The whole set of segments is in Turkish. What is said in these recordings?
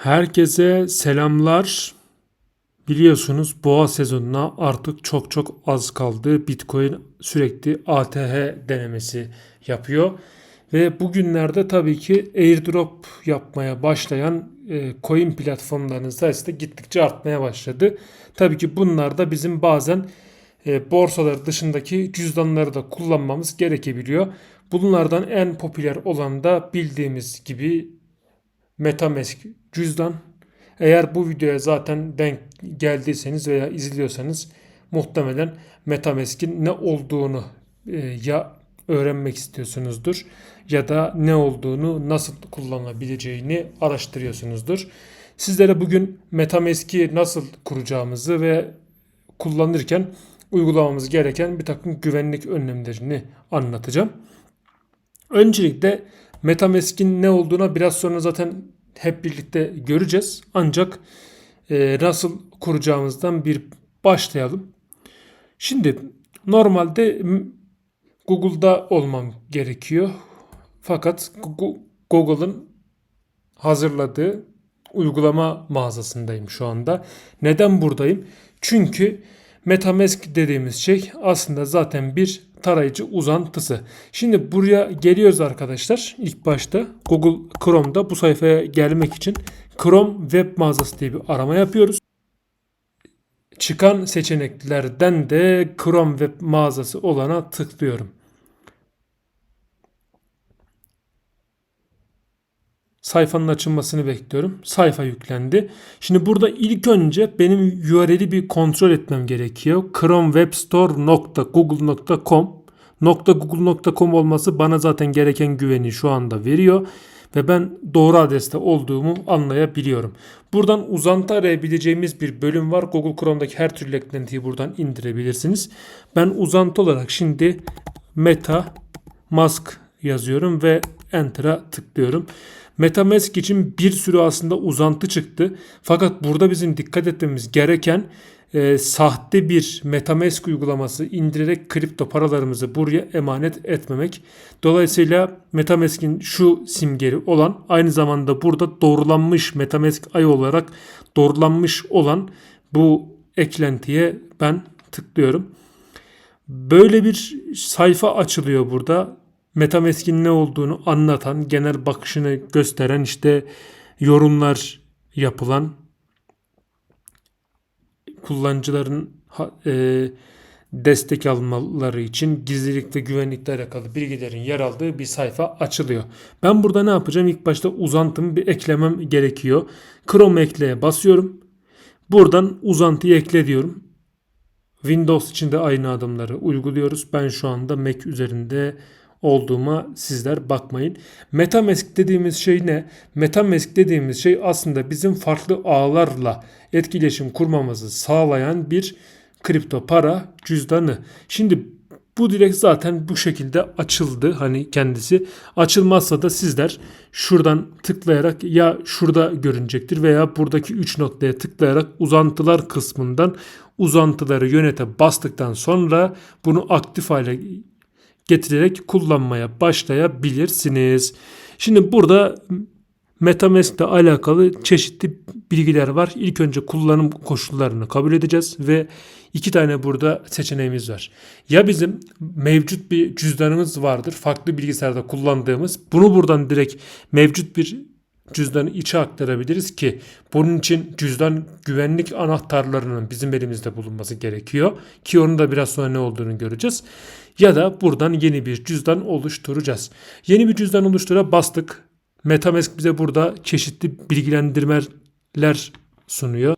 Herkese selamlar. Biliyorsunuz boğa sezonuna artık çok çok az kaldı. Bitcoin sürekli ATH denemesi yapıyor. Ve bugünlerde tabii ki airdrop yapmaya başlayan e, coin platformlarının sayısı da gittikçe artmaya başladı. Tabii ki bunlar da bizim bazen e, borsalar dışındaki cüzdanları da kullanmamız gerekebiliyor. Bunlardan en popüler olan da bildiğimiz gibi MetaMask cüzdan. Eğer bu videoya zaten denk geldiyseniz veya izliyorsanız muhtemelen MetaMask'in ne olduğunu e, ya öğrenmek istiyorsunuzdur ya da ne olduğunu nasıl kullanabileceğini araştırıyorsunuzdur. Sizlere bugün MetaMask'i nasıl kuracağımızı ve kullanırken uygulamamız gereken bir takım güvenlik önlemlerini anlatacağım. Öncelikle MetaMask'in ne olduğuna biraz sonra zaten hep birlikte göreceğiz. Ancak e, nasıl kuracağımızdan bir başlayalım. Şimdi normalde Google'da olmam gerekiyor. Fakat Google'ın hazırladığı uygulama mağazasındayım şu anda. Neden buradayım? Çünkü MetaMask dediğimiz şey aslında zaten bir tarayıcı uzantısı. Şimdi buraya geliyoruz arkadaşlar. İlk başta Google Chrome'da bu sayfaya gelmek için Chrome web mağazası diye bir arama yapıyoruz. Çıkan seçeneklerden de Chrome web mağazası olana tıklıyorum. Sayfanın açılmasını bekliyorum. Sayfa yüklendi. Şimdi burada ilk önce benim URL'i bir kontrol etmem gerekiyor. chromewebstore.google.com .google.com olması bana zaten gereken güveni şu anda veriyor ve ben doğru adreste olduğumu anlayabiliyorum. Buradan uzantı arayabileceğimiz bir bölüm var. Google Chrome'daki her türlü eklentiyi buradan indirebilirsiniz. Ben uzantı olarak şimdi Meta Mask yazıyorum ve Enter'a tıklıyorum. MetaMask için bir sürü aslında uzantı çıktı. Fakat burada bizim dikkat etmemiz gereken e, sahte bir MetaMask uygulaması indirerek kripto paralarımızı buraya emanet etmemek. Dolayısıyla MetaMask'in şu simgeli olan aynı zamanda burada doğrulanmış MetaMask ay olarak doğrulanmış olan bu eklentiye ben tıklıyorum. Böyle bir sayfa açılıyor burada. Metamask'in ne olduğunu anlatan, genel bakışını gösteren işte yorumlar yapılan kullanıcıların e, destek almaları için gizlilik ve güvenlikle alakalı bilgilerin yer aldığı bir sayfa açılıyor. Ben burada ne yapacağım? İlk başta uzantımı bir eklemem gerekiyor. Chrome ekleye basıyorum. Buradan uzantıyı ekle diyorum. Windows için de aynı adımları uyguluyoruz. Ben şu anda Mac üzerinde olduğuma sizler bakmayın. Metamask dediğimiz şey ne? Metamask dediğimiz şey aslında bizim farklı ağlarla etkileşim kurmamızı sağlayan bir kripto para cüzdanı. Şimdi bu direkt zaten bu şekilde açıldı hani kendisi. Açılmazsa da sizler şuradan tıklayarak ya şurada görünecektir veya buradaki 3 noktaya tıklayarak uzantılar kısmından uzantıları yönete bastıktan sonra bunu aktif hale getirerek kullanmaya başlayabilirsiniz. Şimdi burada MetaMask ile alakalı çeşitli bilgiler var. İlk önce kullanım koşullarını kabul edeceğiz ve iki tane burada seçeneğimiz var. Ya bizim mevcut bir cüzdanımız vardır farklı bilgisayarda kullandığımız. Bunu buradan direkt mevcut bir cüzdanı içe aktarabiliriz ki bunun için cüzdan güvenlik anahtarlarının bizim elimizde bulunması gerekiyor. Ki onun da biraz sonra ne olduğunu göreceğiz. Ya da buradan yeni bir cüzdan oluşturacağız. Yeni bir cüzdan oluştura bastık. Metamask bize burada çeşitli bilgilendirmeler sunuyor.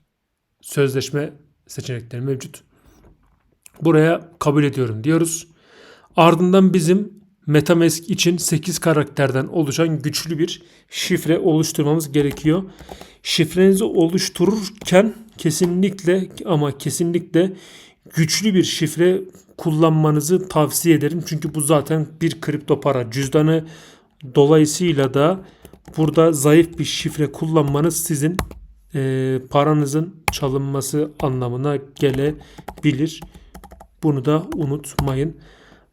Sözleşme seçenekleri mevcut. Buraya kabul ediyorum diyoruz. Ardından bizim Metamask için 8 karakterden oluşan güçlü bir şifre oluşturmamız gerekiyor. Şifrenizi oluştururken kesinlikle ama kesinlikle güçlü bir şifre kullanmanızı tavsiye ederim. Çünkü bu zaten bir kripto para cüzdanı. Dolayısıyla da burada zayıf bir şifre kullanmanız sizin e, paranızın çalınması anlamına gelebilir. Bunu da unutmayın.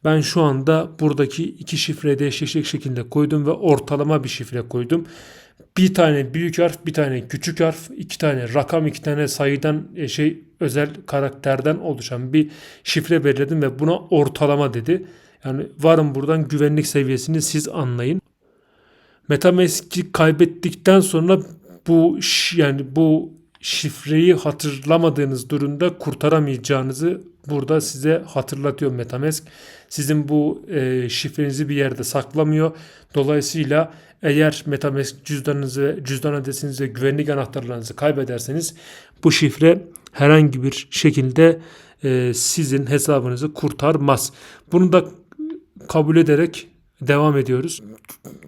Ben şu anda buradaki iki şifreyi değişik şekilde koydum ve ortalama bir şifre koydum. bir tane büyük harf, bir tane küçük harf, iki tane rakam, iki tane sayıdan e, şey özel karakterden oluşan bir şifre belirledim ve buna ortalama dedi. Yani varın buradan güvenlik seviyesini siz anlayın. MetaMask'i kaybettikten sonra bu yani bu şifreyi hatırlamadığınız durumda kurtaramayacağınızı burada size hatırlatıyor MetaMask. Sizin bu e, şifrenizi bir yerde saklamıyor. Dolayısıyla eğer MetaMask cüzdanınızı, cüzdan adresinizi ve güvenlik anahtarlarınızı kaybederseniz bu şifre herhangi bir şekilde e, sizin hesabınızı kurtarmaz. Bunu da kabul ederek devam ediyoruz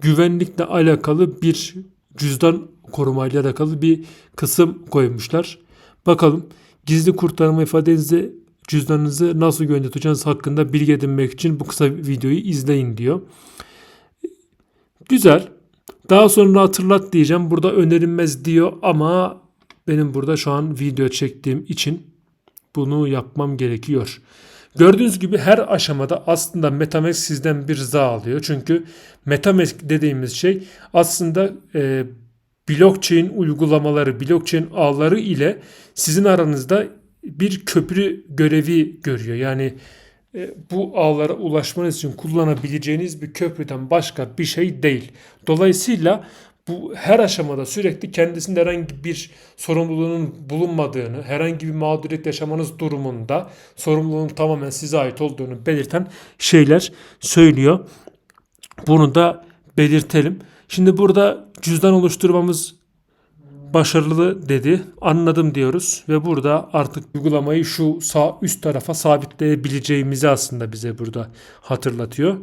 güvenlikle alakalı bir cüzdan korumayla alakalı bir kısım koymuşlar. Bakalım gizli kurtarma ifadenizi cüzdanınızı nasıl güvende hakkında bilgi edinmek için bu kısa videoyu izleyin diyor. Güzel. Daha sonra hatırlat diyeceğim. Burada önerilmez diyor ama benim burada şu an video çektiğim için bunu yapmam gerekiyor. Gördüğünüz gibi her aşamada aslında MetaMask sizden bir rıza alıyor. Çünkü MetaMask dediğimiz şey aslında e, blockchain uygulamaları, blockchain ağları ile sizin aranızda bir köprü görevi görüyor. Yani e, bu ağlara ulaşmanız için kullanabileceğiniz bir köprüden başka bir şey değil. Dolayısıyla bu her aşamada sürekli kendisinde herhangi bir sorumluluğunun bulunmadığını, herhangi bir mağduriyet yaşamanız durumunda sorumluluğun tamamen size ait olduğunu belirten şeyler söylüyor. Bunu da belirtelim. Şimdi burada cüzdan oluşturmamız başarılı dedi. Anladım diyoruz ve burada artık uygulamayı şu sağ üst tarafa sabitleyebileceğimizi aslında bize burada hatırlatıyor.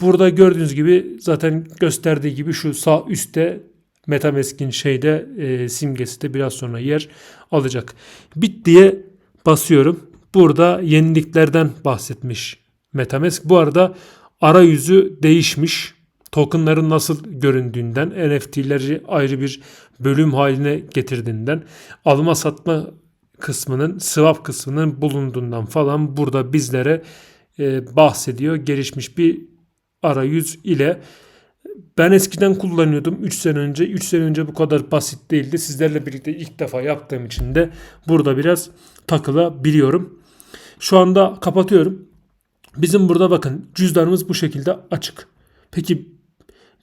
Burada gördüğünüz gibi zaten gösterdiği gibi şu sağ üstte MetaMask'in şeyde e, simgesi de biraz sonra yer alacak. Bit diye basıyorum. Burada yeniliklerden bahsetmiş MetaMask. Bu arada arayüzü değişmiş. Tokenların nasıl göründüğünden, NFT'leri ayrı bir bölüm haline getirdiğinden, alma satma kısmının, swap kısmının bulunduğundan falan burada bizlere e, bahsediyor. Gelişmiş bir arayüz ile ben eskiden kullanıyordum 3 sene önce. 3 sene önce bu kadar basit değildi. Sizlerle birlikte ilk defa yaptığım için de burada biraz takılabiliyorum. Şu anda kapatıyorum. Bizim burada bakın cüzdanımız bu şekilde açık. Peki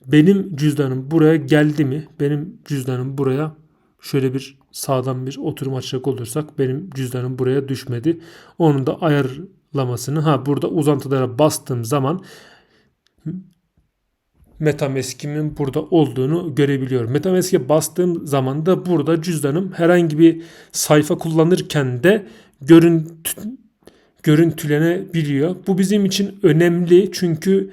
benim cüzdanım buraya geldi mi? Benim cüzdanım buraya şöyle bir sağdan bir oturum açacak olursak benim cüzdanım buraya düşmedi. Onun da ayarlamasını ha burada uzantılara bastığım zaman MetaMask'imin burada olduğunu görebiliyorum. MetaMask'e bastığım zaman da burada cüzdanım herhangi bir sayfa kullanırken de görüntü, görüntülenebiliyor. Bu bizim için önemli çünkü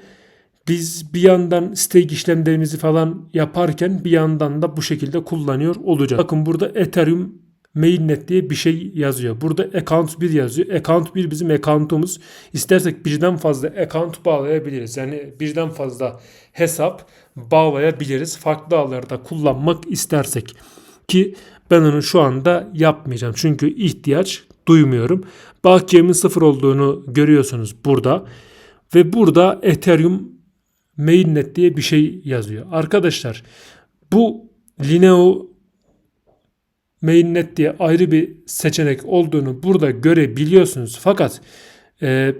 biz bir yandan stake işlemlerimizi falan yaparken bir yandan da bu şekilde kullanıyor olacağız. Bakın burada Ethereum mainnet diye bir şey yazıyor. Burada account 1 yazıyor. Account 1 bizim account'umuz. İstersek birden fazla account bağlayabiliriz. Yani birden fazla hesap bağlayabiliriz. Farklı ağlarda kullanmak istersek. Ki ben onu şu anda yapmayacağım. Çünkü ihtiyaç duymuyorum. Bakiyemin sıfır olduğunu görüyorsunuz burada. Ve burada Ethereum mainnet diye bir şey yazıyor. Arkadaşlar bu Lineo mainnet diye ayrı bir seçenek olduğunu burada görebiliyorsunuz. Fakat e,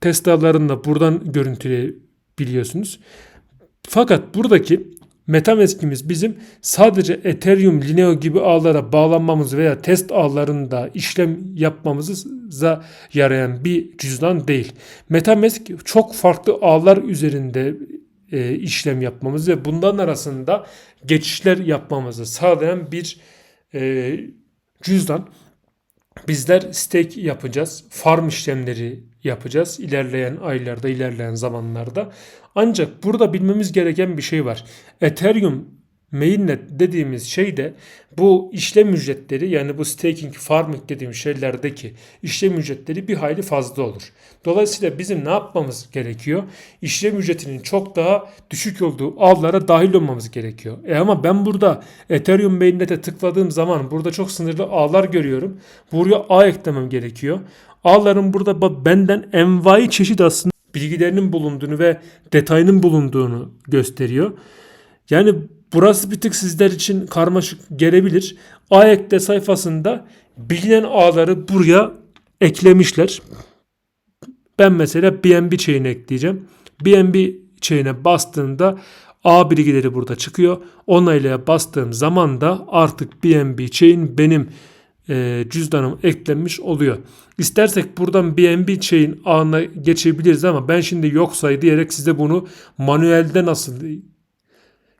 Tesla'ların da buradan görüntüleyebiliyorsunuz. Fakat buradaki MetaMask'imiz bizim sadece Ethereum, Lineo gibi ağlara bağlanmamız veya test ağlarında işlem yapmamıza yarayan bir cüzdan değil. MetaMask çok farklı ağlar üzerinde e, işlem yapmamız ve bundan arasında geçişler yapmamızı sağlayan bir e, cüzdan. Bizler stake yapacağız. Farm işlemleri yapacağız. ilerleyen aylarda, ilerleyen zamanlarda. Ancak burada bilmemiz gereken bir şey var. Ethereum mainnet dediğimiz şey de bu işlem ücretleri yani bu staking, farming dediğimiz şeylerdeki işlem ücretleri bir hayli fazla olur. Dolayısıyla bizim ne yapmamız gerekiyor? İşlem ücretinin çok daha düşük olduğu ağlara dahil olmamız gerekiyor. E ama ben burada Ethereum mainnet'e tıkladığım zaman burada çok sınırlı ağlar görüyorum. Buraya ağ eklemem gerekiyor. Ağların burada benden envai çeşit aslında bilgilerinin bulunduğunu ve detayının bulunduğunu gösteriyor. Yani burası bir tık sizler için karmaşık gelebilir. AEK'te sayfasında bilinen ağları buraya eklemişler. Ben mesela BNB chain ekleyeceğim. BNB chain'e bastığımda A bilgileri burada çıkıyor. Onaylaya bastığım zaman da artık BNB chain benim e, cüzdanım eklenmiş oluyor. İstersek buradan BNB chain ağına geçebiliriz ama ben şimdi yok say diyerek size bunu manuelde nasıl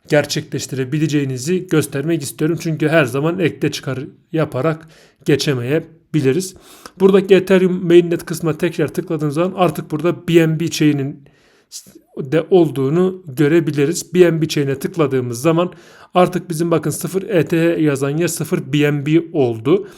gerçekleştirebileceğinizi göstermek istiyorum. Çünkü her zaman ekle çıkar yaparak geçemeyebiliriz. Buradaki Ethereum mainnet kısmına tekrar tıkladığınız zaman artık burada BNB chain'in de olduğunu görebiliriz. BNB chain'e tıkladığımız zaman artık bizim bakın 0 ETH yazan yer 0 BNB oldu.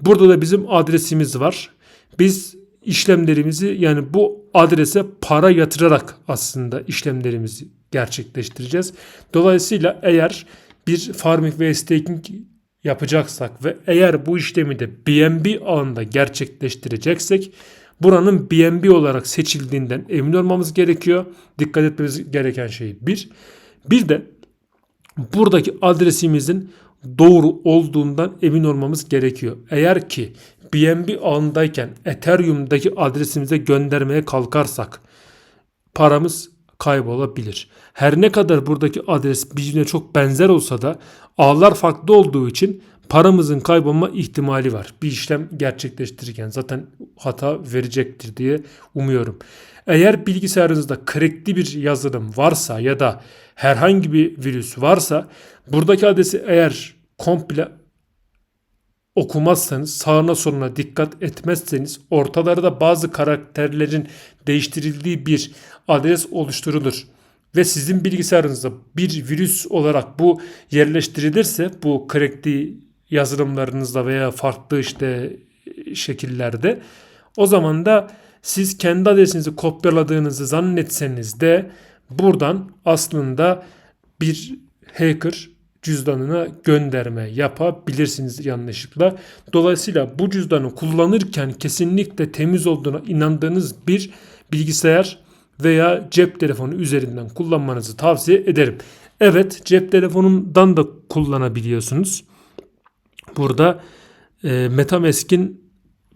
Burada da bizim adresimiz var. Biz işlemlerimizi yani bu adrese para yatırarak aslında işlemlerimizi gerçekleştireceğiz. Dolayısıyla eğer bir farming ve staking yapacaksak ve eğer bu işlemi de BNB ağında gerçekleştireceksek buranın BNB olarak seçildiğinden emin olmamız gerekiyor. Dikkat etmemiz gereken şey bir. Bir de buradaki adresimizin doğru olduğundan emin olmamız gerekiyor. Eğer ki BNB ağındayken Ethereum'daki adresimize göndermeye kalkarsak paramız kaybolabilir. Her ne kadar buradaki adres birbirine çok benzer olsa da ağlar farklı olduğu için paramızın kaybolma ihtimali var. Bir işlem gerçekleştirirken zaten hata verecektir diye umuyorum. Eğer bilgisayarınızda crackli bir yazılım varsa ya da herhangi bir virüs varsa buradaki adresi eğer komple okumazsanız sağına soluna dikkat etmezseniz ortalarda bazı karakterlerin değiştirildiği bir adres oluşturulur. Ve sizin bilgisayarınızda bir virüs olarak bu yerleştirilirse bu crackli yazılımlarınızda veya farklı işte şekillerde o zaman da siz kendi adresinizi kopyaladığınızı zannetseniz de buradan aslında bir hacker cüzdanına gönderme yapabilirsiniz yanlışlıkla. Dolayısıyla bu cüzdanı kullanırken kesinlikle temiz olduğuna inandığınız bir bilgisayar veya cep telefonu üzerinden kullanmanızı tavsiye ederim. Evet cep telefonundan da kullanabiliyorsunuz. Burada e, Metamask'in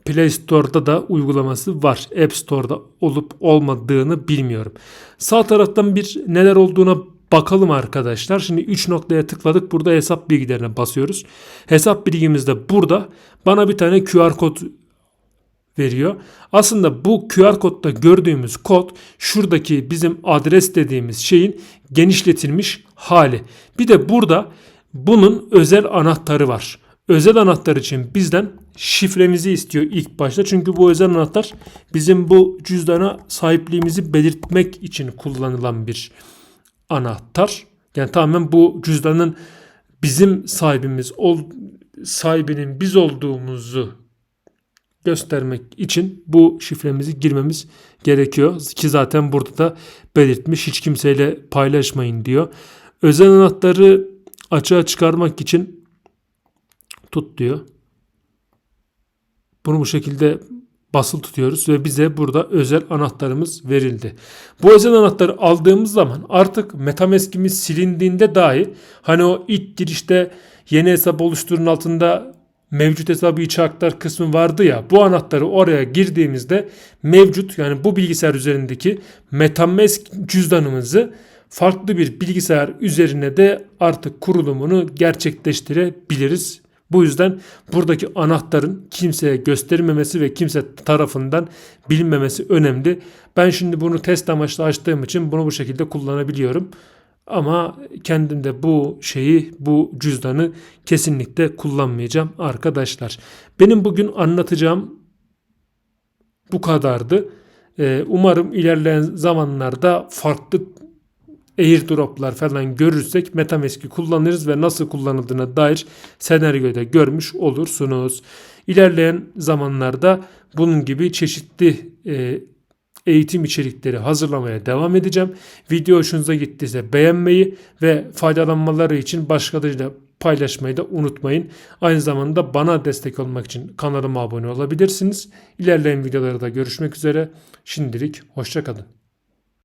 Play Store'da da uygulaması var. App Store'da olup olmadığını bilmiyorum. Sağ taraftan bir neler olduğuna bakalım arkadaşlar. Şimdi 3 noktaya tıkladık. Burada hesap bilgilerine basıyoruz. Hesap bilgimiz de burada. Bana bir tane QR kod veriyor. Aslında bu QR kodda gördüğümüz kod şuradaki bizim adres dediğimiz şeyin genişletilmiş hali. Bir de burada bunun özel anahtarı var. Özel anahtar için bizden şifremizi istiyor ilk başta. Çünkü bu özel anahtar bizim bu cüzdana sahipliğimizi belirtmek için kullanılan bir anahtar. Yani tamamen bu cüzdanın bizim sahibimiz ol, sahibinin biz olduğumuzu göstermek için bu şifremizi girmemiz gerekiyor. Ki zaten burada da belirtmiş hiç kimseyle paylaşmayın diyor. Özel anahtarı açığa çıkarmak için tut diyor. Bunu bu şekilde basılı tutuyoruz ve bize burada özel anahtarımız verildi. Bu özel anahtarı aldığımız zaman artık Metamask'imiz silindiğinde dahi hani o ilk girişte yeni hesap oluşturun altında mevcut hesabı içe aktar kısmı vardı ya bu anahtarı oraya girdiğimizde mevcut yani bu bilgisayar üzerindeki Metamask cüzdanımızı farklı bir bilgisayar üzerine de artık kurulumunu gerçekleştirebiliriz. Bu yüzden buradaki anahtarın kimseye gösterilmemesi ve kimse tarafından bilinmemesi önemli. Ben şimdi bunu test amaçlı açtığım için bunu bu şekilde kullanabiliyorum. Ama kendimde bu şeyi, bu cüzdanı kesinlikle kullanmayacağım arkadaşlar. Benim bugün anlatacağım bu kadardı. Ee, umarım ilerleyen zamanlarda farklı airdroplar falan görürsek Metamask'i kullanırız ve nasıl kullanıldığına dair senaryoda görmüş olursunuz. İlerleyen zamanlarda bunun gibi çeşitli e, eğitim içerikleri hazırlamaya devam edeceğim. Video hoşunuza gittiyse beğenmeyi ve faydalanmaları için başkalarıyla paylaşmayı da unutmayın. Aynı zamanda bana destek olmak için kanalıma abone olabilirsiniz. İlerleyen videolarda görüşmek üzere. Şimdilik hoşçakalın.